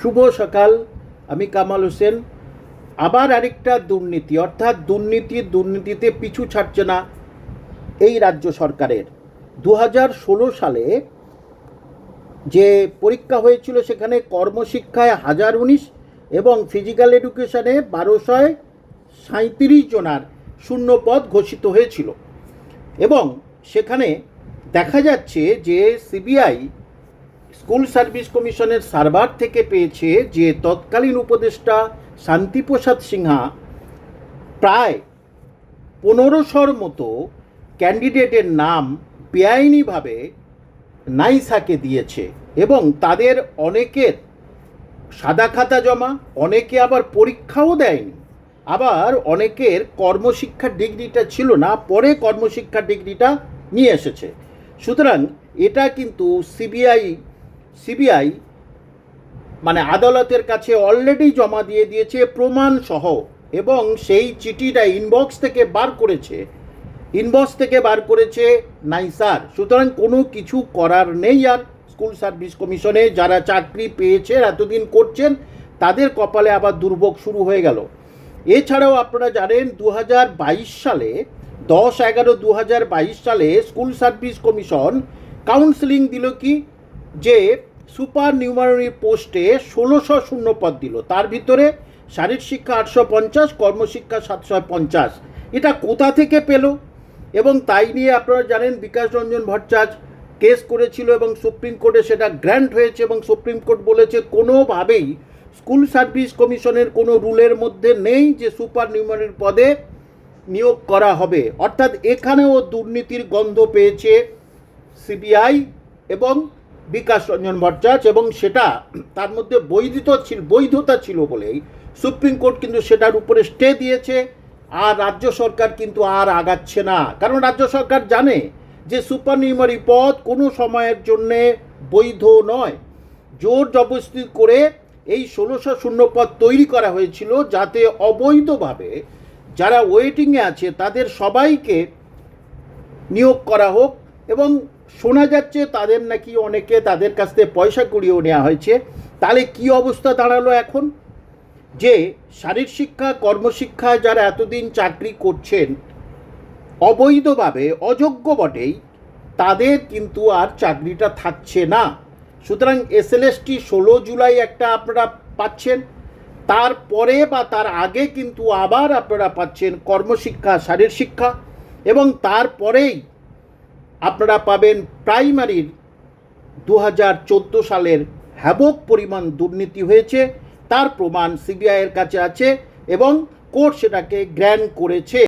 শুভ সকাল, আমি কামাল হোসেন। আবার আরেকটা দুর্নীতি, অর্থাৎ দুর্নীতি, দুর্নীতিতে পিছু ছাড়ছে না এই রাজ্য সরকারের। দু সালে যে পরীক্ষা হয়েছিল সেখানে কর্মশিক্ষায় হাজার উনিশ এবং ফিজিক্যাল এডুকেশনে বারোশয় সাঁত্রিশ জনার শূন্য পদ ঘোষিত হয়েছিল। এবং সেখানে দেখা যাচ্ছে যে সিবিআই স্কুল সার্ভিস কমিশনের সার্ভার থেকে পেয়েছে যে তৎকালীন উপদেষ্টা শান্তিপ্রসাদ সিনহা প্রায় পনেরোশোর মতো ক্যান্ডিডেটের নাম বেআইনিভাবে নাইসাকে দিয়েছে এবং তাদের অনেকের সাদা খাতা জমা, অনেকে আবার পরীক্ষাও দেয়নি। আবার অনেকের কর্মশিক্ষা ডিগ্রিটা ছিল না, পরে কর্মশিক্ষা ডিগ্রিটা নিয়ে এসেছে। সুতরাং এটা কিন্তু সিবিআই সিবিআই মানে আদালতের কাছে অলরেডি জমা দিয়ে দিয়েছে প্রমাণ সহ এবং সেই চিঠিটা ইনবক্স থেকে বার করেছে। ইনবক্স থেকে বার করেছে নাই স্যার। সুতরাং কোনো কিছু করার নেই আর স্কুল সার্ভিস কমিশনে যারা চাকরি পেয়েছে, এতদিন করছেন, তাদের কপালে আবার দুর্ভোগ শুরু হয়ে গেল। এছাড়াও আপনারা জানেন দু হাজার বাইশ সালে, দশ এগারো দু সালে স্কুল সার্ভিস কমিশন কাউন্সিলিং দিল কি? যে সুপার নিউমারি পোস্টে ষোলোশো শূন্য পদ দিল। তার ভিতরে শারীরিক শিক্ষা আটশো পঞ্চাশ, কর্মশিক্ষা সাতশো পঞ্চাশ। এটা কোথা থেকে পেল? এবং তাই নিয়ে আপনারা জানেন, বিকাশ রঞ্জন ভট্টাচার্য কেস করেছিল এবং সুপ্রিম কোর্টে সেটা গ্র্যান্ট হয়েছে এবং সুপ্রিম কোর্ট বলেছে কোনোভাবেই স্কুল সার্ভিস কমিশনের কোনো রুলের মধ্যে নেই যে সুপার নিউমারির পদে নিয়োগ করা হবে। অর্থাৎ এখানেও দুর্নীতির গন্ধ পেয়েছে সিবিআই এবং বিকাশ রঞ্জন ভট্টাচার্য এবং সেটা তার মধ্যে বৈধতা ছিল বৈধতা ছিল বলেই সুপ্রিম কোর্ট কিন্তু সেটার উপরে স্টে দিয়েছে আর রাজ্য সরকার কিন্তু আর আগাচ্ছে না। কারণ রাজ্য সরকার জানে যে সুপার নিউমারি পদ কোনো সময়ের জন্যে বৈধ নয়। জোর জবরদস্তি করে এই ষোলোশো শূন্য পদ তৈরি করা হয়েছিল যাতে অবৈধভাবে যারা ওয়েটিংয়ে আছে তাদের সবাইকে নিয়োগ করা হোক এবং শোনা যাচ্ছে তাদের নাকি অনেকে তাদের কাছ থেকে পয়সা কুড়িয়েও নেওয়া হয়েছে। তাহলে কি অবস্থা দাঁড়াল এখন? যে শারীর শিক্ষা কর্মশিক্ষায় যারা এতদিন চাকরি করছেন, অবৈধভাবে, অযোগ্য বটেই, তাদের কিন্তু আর চাকরিটা থাকছে না। সুতরাং এসএলএসটি ষোলো জুলাই একটা আপনারা পাচ্ছেন। তারপরে বা তার আগে কিন্তু আবার আপনারা পাচ্ছেন কর্মশিক্ষা শারীর শিক্ষা এবং তারপরেই আপনারা পাবেন প্রাইমারির দু হাজার চোদ্দ সালের হ্যাবক পরিমাণ দুর্নীতি হয়েছে, তার প্রমাণ সিবিআইয়ের কাছে আছে এবং কোর্ট সেটাকে গ্র্যান্ড করেছে।